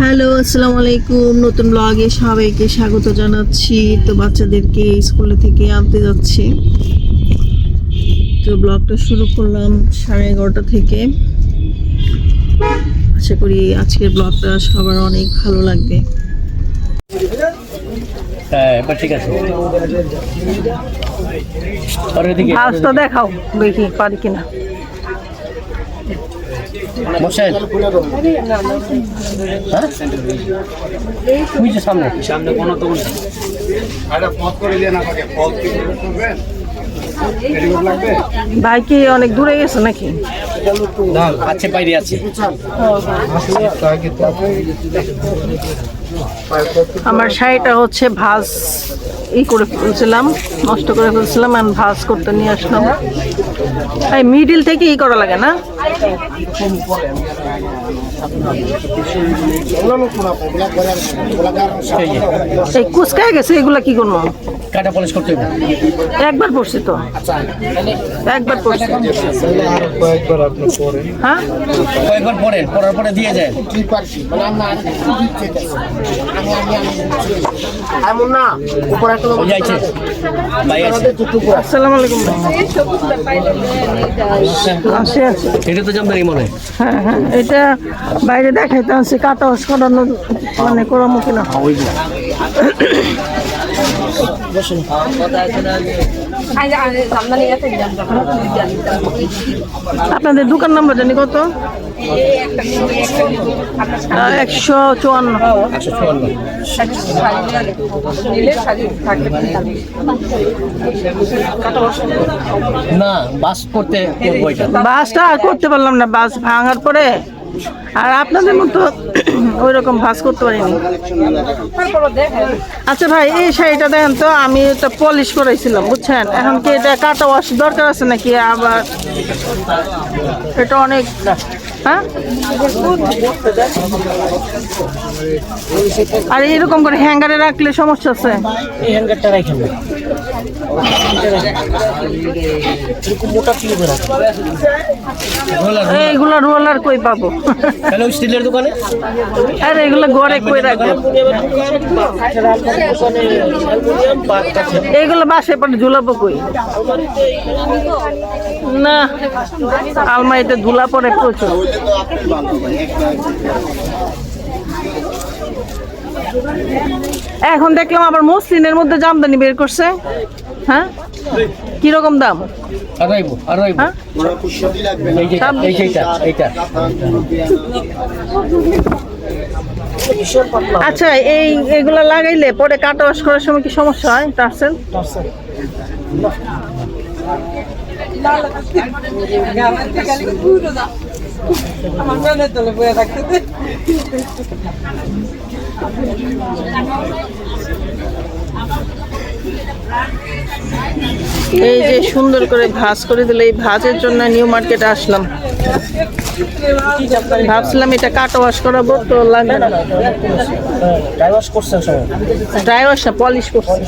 Hello আসসালামু আলাইকুম নতুন ব্লগে সবাইকে স্বাগত জানাচ্ছি। তো বাচ্চাদেরকে স্কুলে থেকে আনতে যাচ্ছি। তো ব্লগটা শুরু করলাম সাড়ে এগারোটা থেকে। আশা করি আজকের ব্লগটা সবার অনেক ভালো লাগবে। হ্যাঁ ঠিক আছে। আর এদিকে আজটা দেখাও দেখি পারি কিনা। মোশাইল হ্যাঁ? যে সামনে। সামনে কোনো তো একটা পথ করে দিয়ে না পথ কি করবেন? ভাই কি অনেক দূরে গেছে নাকি? আছে বাইরে আছে। আমার শাড়িটা হচ্ছে ভাজ ই করে ফেলছিলাম নষ্ট করে ফেলছিলাম আর ভাজ করতে নিয়ে আসলাম। এই মিডিল থেকে ই করা লাগে না? এই এই কুচকায় গেছে এগুলা কি করব? কাটা পলিশ করতে হবে? একবার পড়ছি তো। একবার পড়ছি। হ্যাঁ? কয়েকবার পরার পরে দিয়ে যায়। এমন না উপরে একটা লোক যাইছে। ভাই আছে। আসসালামু আলাইকুম। আসে আছে। এটা তো জামদানি মনে হ্যাঁ। হ্যাঁ এটা বাইরে দেখাইতে আছে কাটা করানো মানে করামো কিনা। আপনাদের দোকান নাম্বার জানি কত? একশো চুয়ান্ন। না বাস করতে বাসটা করতে পারলাম না বাস ভাঙার পরে আর আপনাদের মতো ওই রকম ভাস করতে পারিনি। আচ্ছা ভাই, এই শাড়িটা দেখেন তো, আমি এটা পলিশ করাইছিলাম, বুঝছেন? এখন কি এটা কাটা ওয়াশ দরকার আছে নাকি? আবার এটা অনেক হ্যাঁ? আর এরকম করে হ্যাঙ্গারে রাখলে সমস্যা আছে? মোটা এইগুলো রোলার কই পাবো? তাহলে স্টিলের দোকানে? আর এগুলো গড়ে কই রাখব? এইগুলো বাসে পরে ঝুলাবো কই? না আলমারিতে ধুলা পরে প্রচুর। এখন দেখলাম আবার মসলিনের মধ্যে জামদানি বের করছে। হ্যাঁ? কীরকম দাম? আড়াইবো আড়াইবো। হ্যাঁ? আচ্ছা এই এগুলা লাগাইলে পরে কাটা ওয়াশ করার সময় কি সমস্যা হয়? টার্সেল? এই যে সুন্দর করে ভাজ করে দিলে এই ভাজের জন্য নিউ মার্কেটে আসলাম। ভাবছিলাম এটা কাটা ওয়াশ করাবো তো লাগবে না। ওয়াশ করছে ড্রাই ওয়াশ না পলিশ করছি।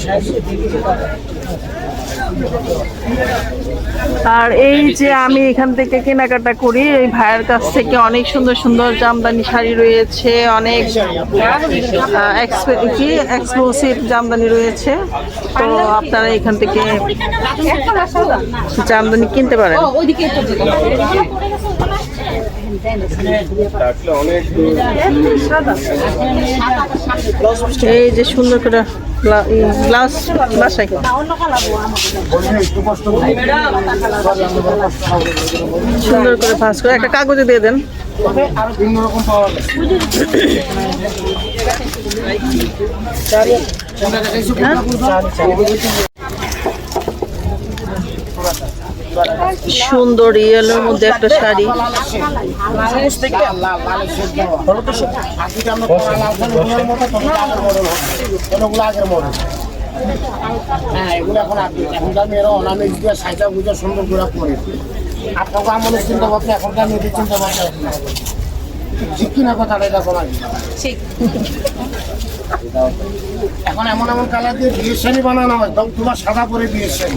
আর এই যে আমি এখান থেকে কেনাকাটা করি, এই ভাইয়ের কাছ থেকে অনেক সুন্দর সুন্দর জামদানি শাড়ি রয়েছে, অনেক কি? এক্সক্লুসিভ জামদানি রয়েছে। তো আপনারা এখান থেকে জামদানি কিনতে পারেন। এই যে সুন্দর করে গ্লাস বাসায়। সুন্দর করে ভাঁজ করে। একটা কাগজে দিয়ে দেন। যায় সুন্দর ইয়েলোর মধ্যে একটা শাড়ি হ্যাঁ এগুলো এখন মেয়েরা করে চিন্তা এখনকার মেয়েদের চিন্তা। ঠিক। এখন এমন এমন কালার দিয়ে বিয়ের শাড়ি বানানো হয় তোমার সাদা পরে বিয়ের শাড়ি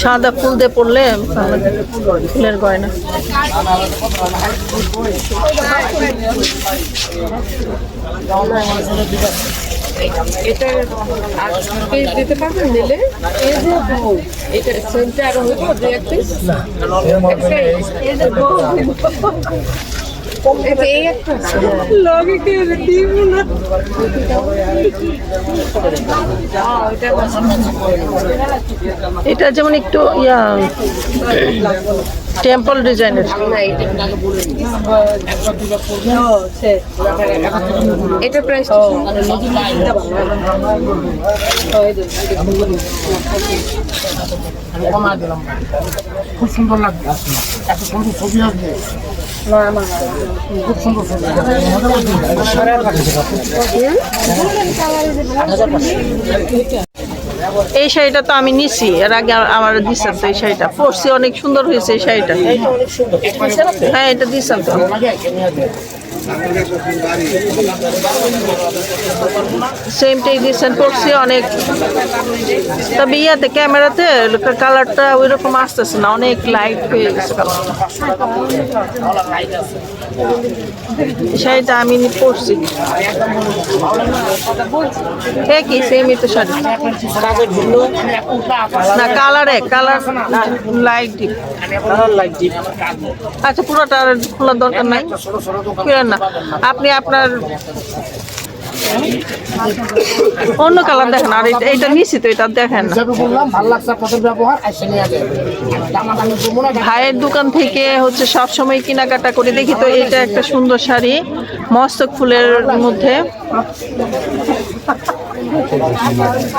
সাদা ফুল দিয়ে পড়লে ফুলের গয়না। এটা আর পিস দিতে পারবেন নিলে? এই যে এটা সেমটা আরও হইব দুই এক পিস এটা যেমন একটু ইয়া। টেম্পল ডিজাইনের এটা প্রাইস আমি কমায় দিলাম খুব সুন্দর লাগবে এত সুন্দর ছবি আসবে। খুব সুন্দর ছবি এই শাড়িটা তো আমি নিছি। এর আগে আমার দিচ্ছেন তো এই শাড়িটা। পরছি অনেক সুন্দর হয়েছে এই শাড়িটা। হ্যাঁ এটা দিচ্ছেন তো। সেমটাই দিচ্ছেন পরছি অনেক তবে ইয়াতে ক্যামেরাতে কালারটা ওই রকম আসতেছে না অনেক লাইট হয়ে গেছে শাড়িটা আমি পরছি একই সেমই তো শাড়ি না কালারে colour light deep colour light deep আচ্ছা পুরোটা আর খোলার দরকার নাই খুলেন না। আপনি আপনার অন্য কালার দেখেন আর এটা- এইটা নিশ্চিত এটা দেখেন ভাইয়ের দোকান থেকে হচ্ছে সব সময় কেনাকাটা করে। দেখি তো এটা একটা সুন্দর শাড়ি মস্তক ফুলের মধ্যে।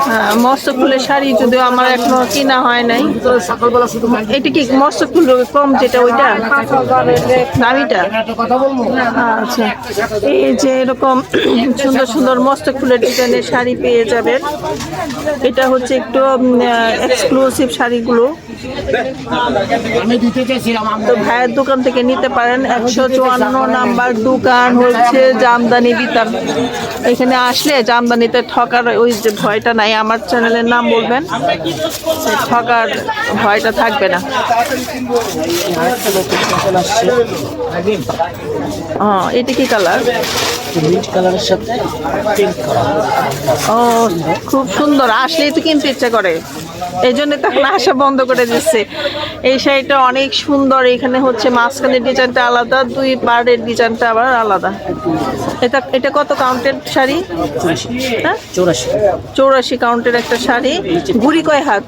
হ্যাঁ, মস্তক ফুলের শাড়ি যদিও আমার এখনও কেনা হয় নাই। এটা কি মস্তক ফুল কম যেটা ওইটা? দামিটা বলব আচ্ছা। এই যে এরকম সুন্দর সুন্দর মস্ত ফুলের ডিজাইনের শাড়ি পেয়ে যাবেন। এটা হচ্ছে একটু এক্সক্লুসিভ শাড়িগুলো। তো ভাইয়ের দোকান থেকে নিতে পারেন। একশো চুয়ান্ন নাম্বার দোকান হচ্ছে জামদানি বিতান এখানে আসলে জামদানিতে ঠকার ওই যে ভয়টা নাই, আমার চ্যানেলের নাম বলবেন ঠকার ভয়টা থাকবে না। ও এটা কি কালার ও, খুব সুন্দর, আসলেই তো কিনতে ইচ্ছা করে। এই জন্য তখন আসা বন্ধ করে দিচ্ছে। এই শাড়িটা অনেক সুন্দর, এখানে হচ্ছে মাঝখানের ডিজাইনটা আলাদা, দুই পাড়ের ডিজাইনটা আবার আলাদা। এটা এটা কত কাউন্টের শাড়ি? হ্যাঁ? চৌরাশি। চৌরাশি কাউন্টের একটা শাড়ি। ঘুড়ি কয় হাত?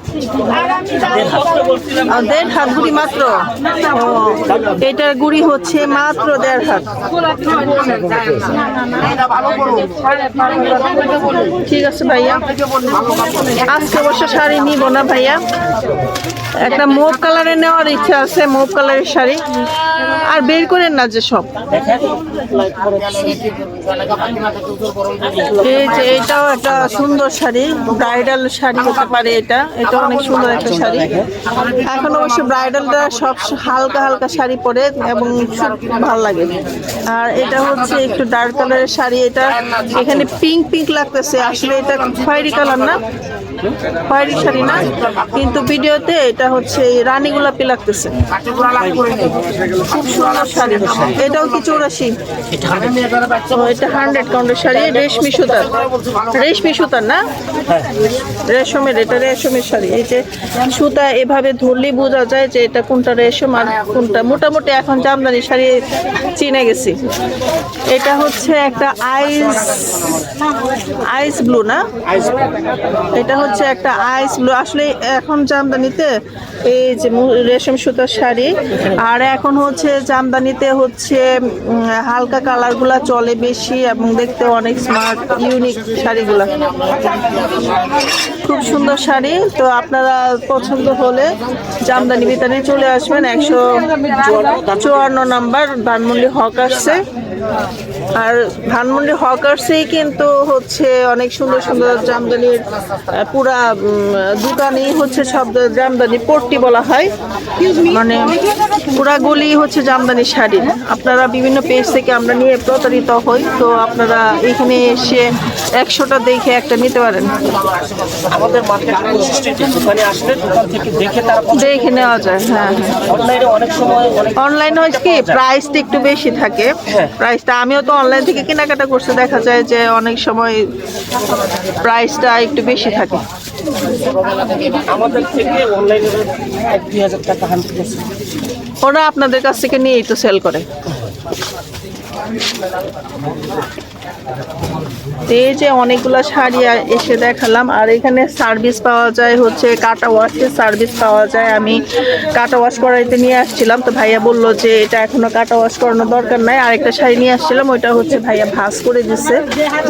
দেড় হাত ঘুড়ি মাত্র? এটার গুড়ি হচ্ছে মাত্র দেড় হাত। ঠিক আছে ভাইয়া। আজকে অবশ্য শাড়ি নিব না ভাইয়া। একটা মুভ কালারের নেওয়ার ইচ্ছা আছে মুভ কালারের শাড়ি। আর বের করেন না যে সব। এই যে এটাও একটা সুন্দর শাড়ি ব্রাইডাল শাড়ি হতে পারে এটা। এটা অনেক সুন্দর একটা শাড়ি। এখন অবশ্য ব্রাইডালটা সব হালকা হালকা শাড়ি পরে এবং ভালো লাগে। আর এটা হচ্ছে একটু ডার্ক কালারের শাড়ি এটা। এখানে পিঙ্ক পিঙ্ক লাগতেছে। আসলে এটা খয়েরি কালার না। খয়েরি শাড়ি না কিন্তু ভিডিওতে এটা হচ্ছে রানী গোলাপি লাগতেছে। খুব সুন্দর শাড়ি। এটাও কি চৌরাশি? এটা হান্ড্রেড কাউন্টের শাড়ি রেশমি সুতার। রেশমি সুতার না? রেশমের এটা রেশমের শাড়ি। এই যে সুতা এভাবে ধরলেই বোঝা যায় যে এটা কোনটা রেশম আর কোনটা। মোটামুটি এখন জামদানি শাড়ি চিনে গেছি। এটা হচ্ছে একটা আইস আইস ব্লু না? এটা হচ্ছে একটা আইস আসলে এখন জামদানিতে এই যে রেশম সুতার শাড়ি আর এখন হচ্ছে জামদানিতে হচ্ছে হালকা কালারগুলা চলে বেশি এবং দেখতে অনেক স্মার্ট ইউনিক শাড়িগুলো। খুব সুন্দর শাড়ি তো আপনারা পছন্দ হলে জামদানি বিতানে চলে আসবেন। একশো চুয়ান্ন নাম্বার ধানমন্ডি হক আসছে। আর ধানমন্ডি হকার্সেই কিন্তু হচ্ছে অনেক সুন্দর সুন্দর জামদানির পুরা দোকানেই হচ্ছে সব জামদানি পট্টি বলা হয়। মানে পুরা গলি হচ্ছে জামদানি শাড়ি আপনারা বিভিন্ন পেজ থেকে আমরা নিয়ে প্রতারিত হই তো আপনারা এখানে এসে একশোটা দেখে একটা নিতে পারেন। আমাদের মার্কেটের দোকানে আসলে দোকান থেকে দেখে দেখে নেওয়া যায় হ্যাঁ হ্যাঁ। অনলাইনে অনেক সময় অনলাইনে হচ্ছে কি প্রাইসটা একটু বেশি থাকে। হ্যাঁ। প্রাইসটা আমিও তো অনলাইন থেকে কেনাকাটা করছে দেখা যায় যে অনেক সময় প্রাইসটা একটু বেশি থাকে। আমাদের থেকে অনলাইনে দুই হাজার টাকা হান্ড্রেড ওরা আপনাদের কাছ থেকে নিয়েই তো সেল করে। এই যে অনেকগুলো শাড়ি এসে দেখালাম, আর এখানে সার্ভিস পাওয়া যায় হচ্ছে কাটা ওয়াশের সার্ভিস পাওয়া যায়। আমি কাটা ওয়াশ করাইতে নিয়ে আসছিলাম, তো ভাইয়া বলল যে এটা এখনও কাটা ওয়াশ করানোর দরকার নাই। আরেকটা শাড়ি নিয়ে আসছিলাম, ওইটা হচ্ছে ভাইয়া ভাঁজ করে দিচ্ছে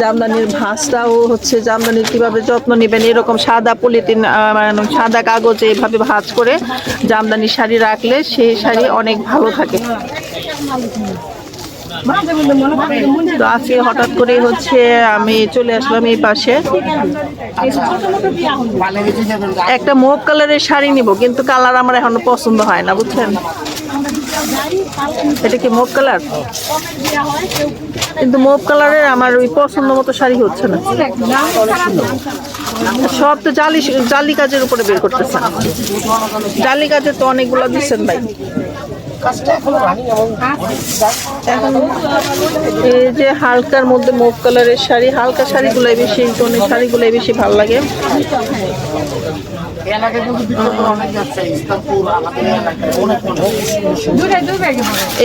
জামদানির ভাঁজটাও হচ্ছে জামদানির কীভাবে যত্ন নেবেন, এরকম সাদা পলিথিন মানে সাদা কাগজে এভাবে ভাঁজ করে জামদানি শাড়ি রাখলে সেই শাড়ি অনেক ভালো থাকে। তো আজকে হঠাৎ করে হচ্ছে আমি চলে আসলাম এই পাশে। একটা মুভ কালারের শাড়ি নিব, কিন্তু কালার আমার এখনও পছন্দ হয় না, বুঝছেন? এটা কি মুভ কালার? কিন্তু মুভ কালারের আমার ওই পছন্দ মতো শাড়ি হচ্ছে না। সব তো জালি জালি কাজের উপরে বের করতেছেন জালি কাজে তো অনেকগুলো দিচ্ছেন ভাই। এই যে হালকার মধ্যে মুভ কালারের শাড়ি হালকা শাড়িগুলাই বেশি টোনের শাড়িগুলাই বেশি ভালো লাগে।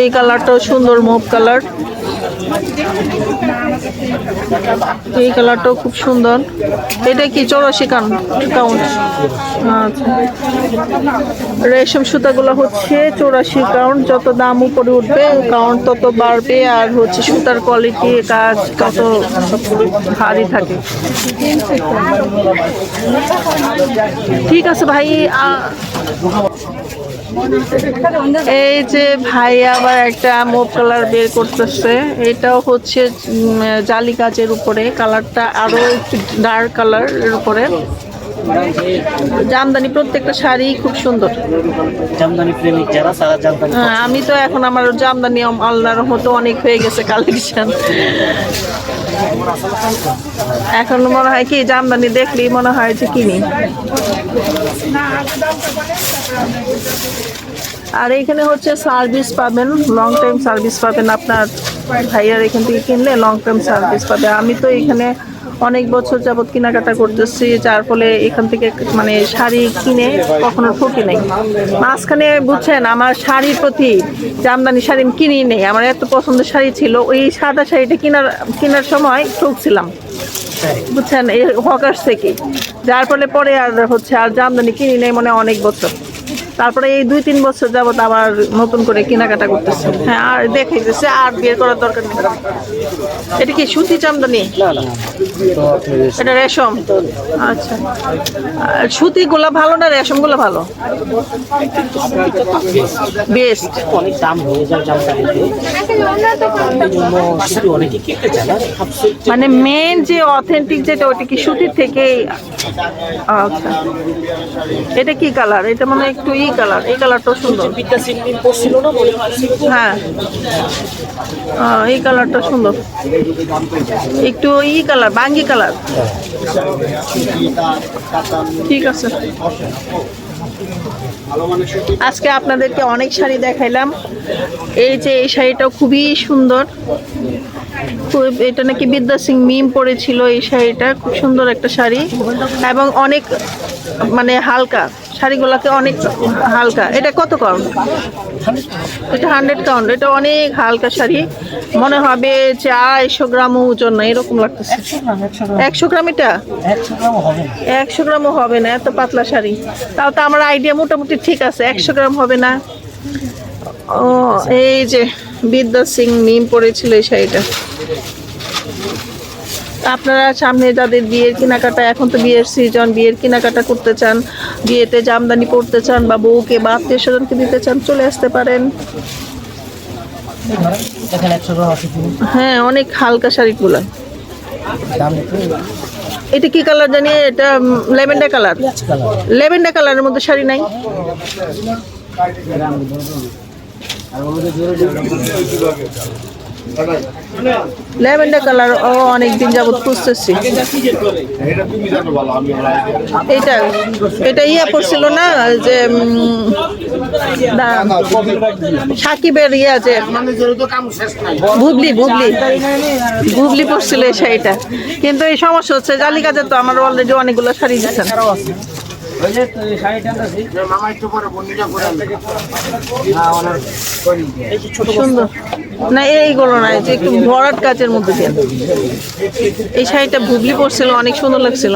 এই কালারটাও সুন্দর মুভ কালার। এই কালারটাও খুব সুন্দর। এটা কি? চৌরাশি কান কাউন্ট আচ্ছা। রেশম সুতাগুলো হচ্ছে চৌরাশি কাউন্ট যত দাম উপরে উঠবে কাউন্ট তত বাড়বে আর হচ্ছে সুতার কোয়ালিটি কাজ তত ভারী থাকে। ঠিক আছে ভাই এই যে ভাই আবার একটা মুভ কালার বের করতেছে। এটাও হচ্ছে জালি কাজের উপরে। কালারটা আরও একটু ডার্ক কালারের উপরে। জামদানি প্রত্যেকটা শাড়ি খুব সুন্দর। জামদানি প্রেমিক যারা তারা জামদানি আমি তো এখন আমার জামদানি আল্লাহর মতো অনেক হয়ে গেছে কালেকশন এখন মনে হয় কি জামদানি দেখলেই মনে হয় যে কিনি। আর এখানে হচ্ছে সার্ভিস পাবেন লং টাইম সার্ভিস পাবেন আপনার ভাইয়ার এখান থেকে কিনলে লং টাইম সার্ভিস পাবে। আমি তো এখানে অনেক বছর যাবৎ কেনাকাটা করতেছি, যার ফলে এখান থেকে মানে শাড়ি কিনে কখনো ঠকি নেই। মাঝখানে বুঝছেন, আমার শাড়ির প্রতি জামদানি শাড়ি কিনি নেই, আমার এত পছন্দের শাড়ি ছিল, ওই সাদা শাড়িটা কেনার কেনার সময় ঠকছিলাম। বুঝছেন, এই হকার্স থেকে। যার ফলে পরে আর হচ্ছে আর জামদানি কিনি নেই মানে অনেক বছর। তারপরে এই দুই তিন বছর যাবত আবার নতুন করে কেনাকাটা করতেছে। হ্যাঁ আর দেখাইতেছে আর বিয়ে করার দরকার নেই। এটা কি সুতি জামদানি না না তো আপনি এটা রেশম? আচ্ছা। সুতিগুলো ভালো না রেশমগুলো ভালো? বেস্ট অনেক দাম হয়ে যায় মানে মেন যে অথেন্টিক যেটা ওটা কি সুতির থেকেই? আচ্ছা। এটা কি কালার এটা মানে একটু ই কালার এই কালারটাও সুন্দর। হয়? হ্যাঁ। এই কালারটা সুন্দর। একটু ই কালার বাঙ্গি কালার। ঠিক আছে। আজকে আপনাদেরকে অনেক শাড়ি দেখাইলাম। এই যে এই শাড়িটা খুবই সুন্দর। এটা নাকি বিদ্যা সিং মিম পরেছিল এই শাড়িটা খুব সুন্দর একটা শাড়ি। এবং অনেক মানে হালকা শাড়িগুলোকে অনেক হালকা। এটা কত কম এটা হান্ড্রেড কাউন্ট এটা অনেক হালকা শাড়ি। মনে হবে যে আড়াইশো গ্রাম ওজন না এরকম লাগতেছে। একশো গ্রাম এটা? একশো গ্রামও হবে না। এত পাতলা শাড়ি। তাও তো আমার আইডিয়া মোটামুটি ঠিক আছে একশো গ্রাম হবে না। ও, এই যে বিদ্যা সিং মিম পরেছিল এই শাড়িটা। আপনারা সামনে যাদের বিয়ের কেনাকাটা, এখন তো বিয়ের সিজন বিয়ের কেনাকাটা করতে চান, বিয়েতে জামদানি পরতে চান বা বউকে বা আত্মীয় স্বজনকে দিতে চান, চলে আসতে পারেন। হ্যাঁ অনেক হালকা শাড়িগুলো। এটা কি কালার জানি? এটা লেভেন্ডার কালার। লেভেন্ডার কালারের মধ্যে শাড়ি নাই? ল্যাভেন্ডার কালার ও অনেক দিন যাবত খুঁজতেছি। এটা এটা ইয়া পড়ছিল না, যে সাকিবের ইয়া যে বুবলি বুবলি বুবলি পড়ছিল এই শাড়িটা। কিন্তু এই সমস্যা হচ্ছে জালি কাজে তো আমার অলরেডি অনেকগুলো শাড়ি দিচ্ছেন মামা একটু পরে বন্ডিটা করে। আনবে। সুন্দর। না এইগুলো না এই যে একটু ভরাট কাচের মধ্যে দিয়ে। এই শাড়িটা ভুগলি পরছিল অনেক সুন্দর লাগছিল।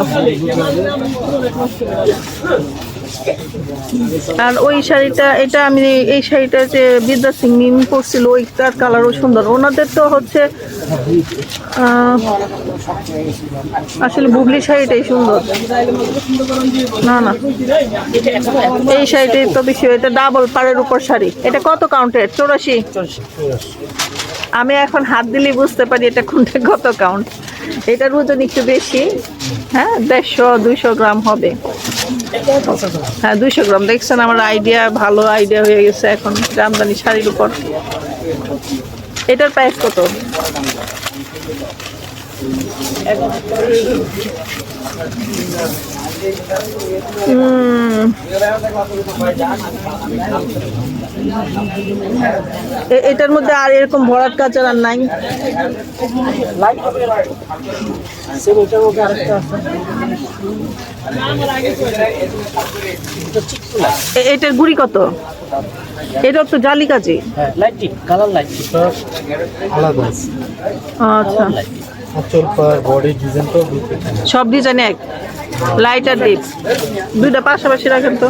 আর ওই শাড়িটা এটা আমি এই শাড়িটা যে বিদ্যা সিং মিম পরছিল ওইটার কালারও সুন্দর। ওনাদের তো হচ্ছে আসলে বুবলি শাড়িটাই সুন্দর। না না। এই শাড়িটাই তো বেশি এটা ডাবল পাড়ের উপর শাড়ি। এটা কত কাউন্টের চৌরাশি? আমি এখন হাত দিলেই বুঝতে পারি এটা কোনটা কত কাউন্ট এটার ওজন একটু বেশি। হ্যাঁ দেড়শো, দুইশো গ্রাম হবে। হ্যাঁ দুইশো গ্রাম। দেখছেন, আমার আইডিয়া ভালো আইডিয়া হয়ে গেছে এখন রামদানি শাড়ির উপর। এটার প্রাইস কত? এটার মধ্যে আর এরকম ভরাট কাচার আর নাই। এটার এটা গুড়ি কত? এটাও তো জালি কাজে। হ্যাঁ আলাদা আচ্ছা। আঁচল পার বডি ডিজাইন তো সব ডিজাইন এক। লাইট আর ডিপ দুইটা পাশাপাশি রাখেন তো।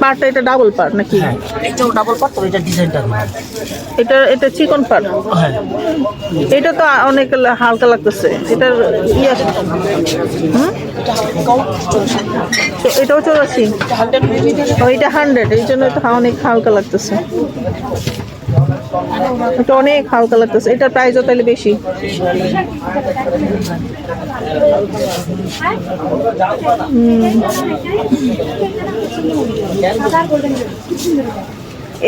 পাটটা এটা ডাবল পার নাকি? এটাও ডাবল পাট তবে এটা ডিজাইনটা এটা এটা চিকন পার হ্যাঁ। এটা তো অনেক হালকা লাগতেছে। এটার ইয়ে এটাও চৌরাশি। এটা হান্ড্রেড এই জন্য অনেক হালকা লাগতেছে। এটা অনেক হালকা লাগতেছে। এটার প্রাইসও তাহলে বেশি।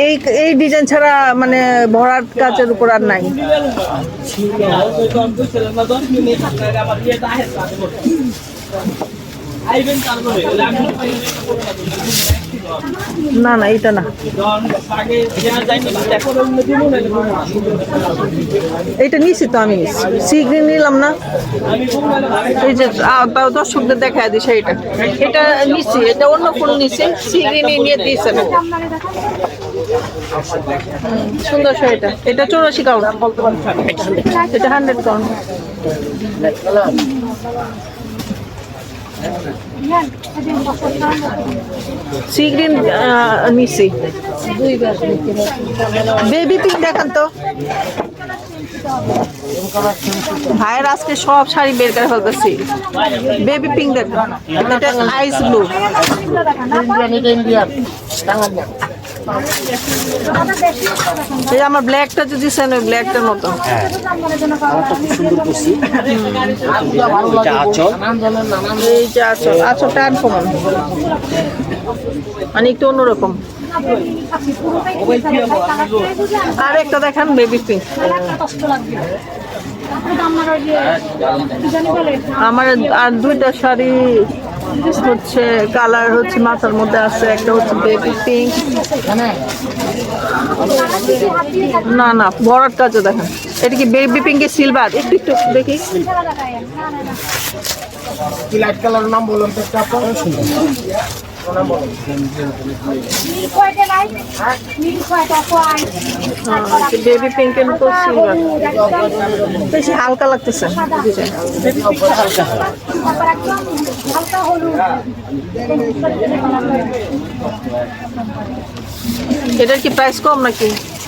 এই এই ডিজাইন ছাড়া মানে ভরাট কাজের উপর আর নাই। না না এটা না। এটা নিছি তো, আমি সি নিলাম না। এই যে দর্শকদের দেখা দিই সেইটা এটা নিছি, এটা অন্য কোন নিছি? সি নিয়ে দিয়েছে না সুন্দর শাড়িটা এটা। চৌরাশি কাউন্ট। এটা হান্ড্রেড কাউন্ট। সি গ্রিন নিছি বেবি পিঙ্ক দেখান তো। ভাইয়ের আজকে সব শাড়ি বের করে ফেলতেছি। বেবি পিঙ্ক দেখান। আইস ব্লু এই আমার ব্ল্যাকটা যে দিচ্ছেন ওই ব্ল্যাকটার মতো। নানান এই যে আচল আচলটা আনকমন মানে একটু অন্যরকম। আর একটা দেখান বেবি পিঙ্ক আমার আর দুইটা শাড়ি হচ্ছে কালার হচ্ছে মাথার মধ্যে আছে, একটা হচ্ছে বেবি পিঙ্ক না না বড়ার কাজও দেখেন। এটা কি বেবি পিঙ্কের সিলভার একটু একটু দেখি। লাইট কালার নাম বলুন তো বেবি পিঙ্কের তো সিলভার বেশি হালকা লাগতেছে। এটার কি প্রাইস কম নাকি?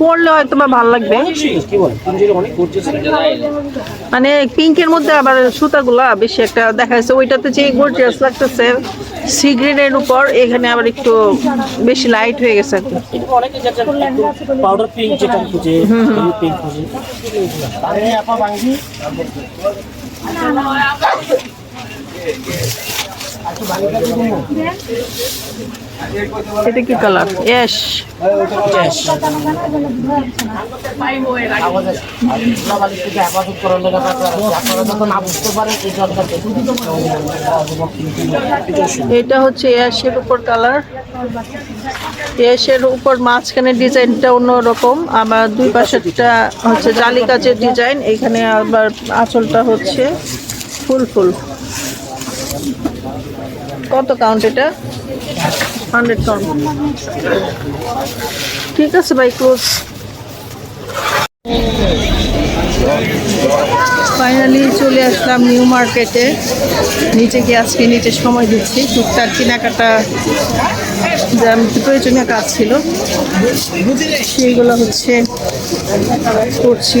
পরলে হয়তো বা ভালো লাগবে। মানে পিঙ্কের মধ্যে আবার সুতাগুলা বেশি একটা দেখা যাচ্ছে। ওইটাতে যে গর্জিয়াস লাগতেছে সি গ্রিনের উপর, এখানে আবার একটু বেশি লাইট হয়ে গেছে পাউডার পিঙ্ক যেটা খুঁজে পিঙ্ক খুঁজে এটা কি কালার ইয়েস এটা হচ্ছে ইয়াশের উপর কালার ইয়াশের উপর মাঝখানে ডিজাইনটা অন্যরকম। আবার দুই পাশেরটা হচ্ছে জালি কাচের ডিজাইন এখানে আবার আঁচলটা হচ্ছে ফুল ফুল। কত কাউন্ট এটা? হান্ড্রেড কাউন্ট ঠিক আছে ভাই ক্লোজ ফাইনালি চলে আসলাম নিউ মার্কেটে নিচে গিয়ে আজকে নিচে সময় দিচ্ছি। টুকটাক কেনাকাটা যা প্রয়োজনীয় কাজ ছিল, সেইগুলো হচ্ছে করছি।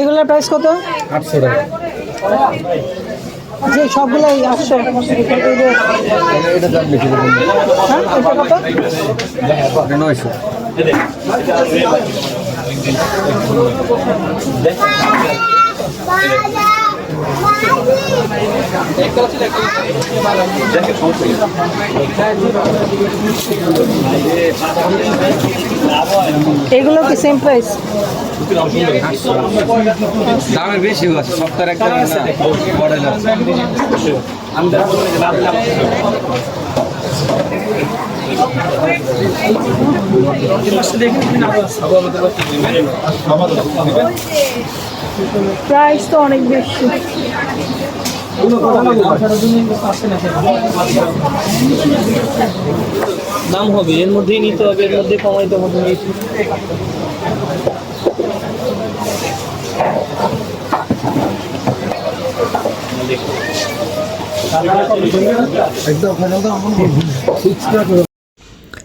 এগুলোর প্রাইস কত? আটশো টাকা। যে সবগুলাই আটশো এটা দাম বেশি হ্যাঁ এটা কত? নয়শো। এগুলো কি সেম প্রাইস দামে বেশি আছে সপ্তাহের একটা আছে। প্রাইস তো অনেক বেশি। দাম হবে এর মধ্যেই নিতে হবে এর মধ্যে কমাইতে হবে।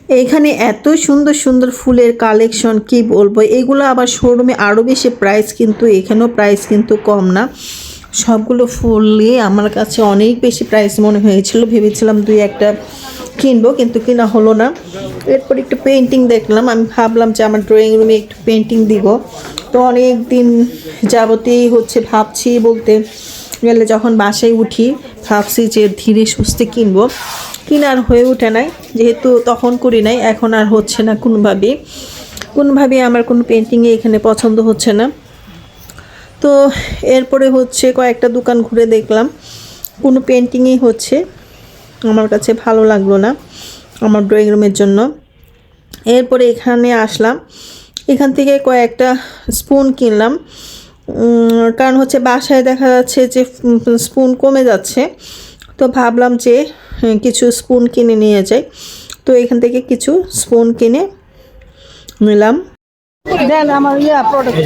এখানে এত সুন্দর সুন্দর ফুলের কালেকশন কি বলব? এগুলো আবার শোরুমে আরও বেশি প্রাইস কিন্তু, এখানেও প্রাইস কিন্তু কম না। সবগুলো ফুলই আমার কাছে অনেক বেশি প্রাইস মনে হয়েছিল। ভেবেছিলাম দুই একটা কিনবো, কিন্তু কিনা হলো না। এরপর একটু পেন্টিং দেখলাম। আমি ভাবলাম যে আমার ড্রয়িং রুমে একটু পেন্টিং দিব। তো অনেক দিন যাবতেই হচ্ছে, ভাবছি বলতে গেলে যখন বাসায় উঠি, ভাবছি যে ধীরে সুস্থে কিনবো। কিনার হয়ে ওঠে নাই, যেহেতু তখন করি নাই, এখন আর হচ্ছে না কোনোভাবেই। কোনোভাবেই আমার কোনো পেন্টিংয়ে এখানে পছন্দ হচ্ছে না। তো এরপরে হচ্ছে কয়েকটা দোকান ঘুরে দেখলাম, কোনো পেন্টিংই হচ্ছে। আমার কাছে ভালো লাগল না আমার ড্রয়িং রুমের জন্য। এরপরে এখানে আসলাম, এখান থেকে কয়েকটা স্পুন কিনলাম। কারণ হচ্ছে বাসায় দেখা যাচ্ছে যে স্পুন কমে যাচ্ছে। তো ভাবলাম যে কিছু স্পুন কিনে নিয়ে যাই। তো এখান থেকে কিছু স্পুন কিনে নিলাম। দেন আমার ইয়া প্রোডাক্ট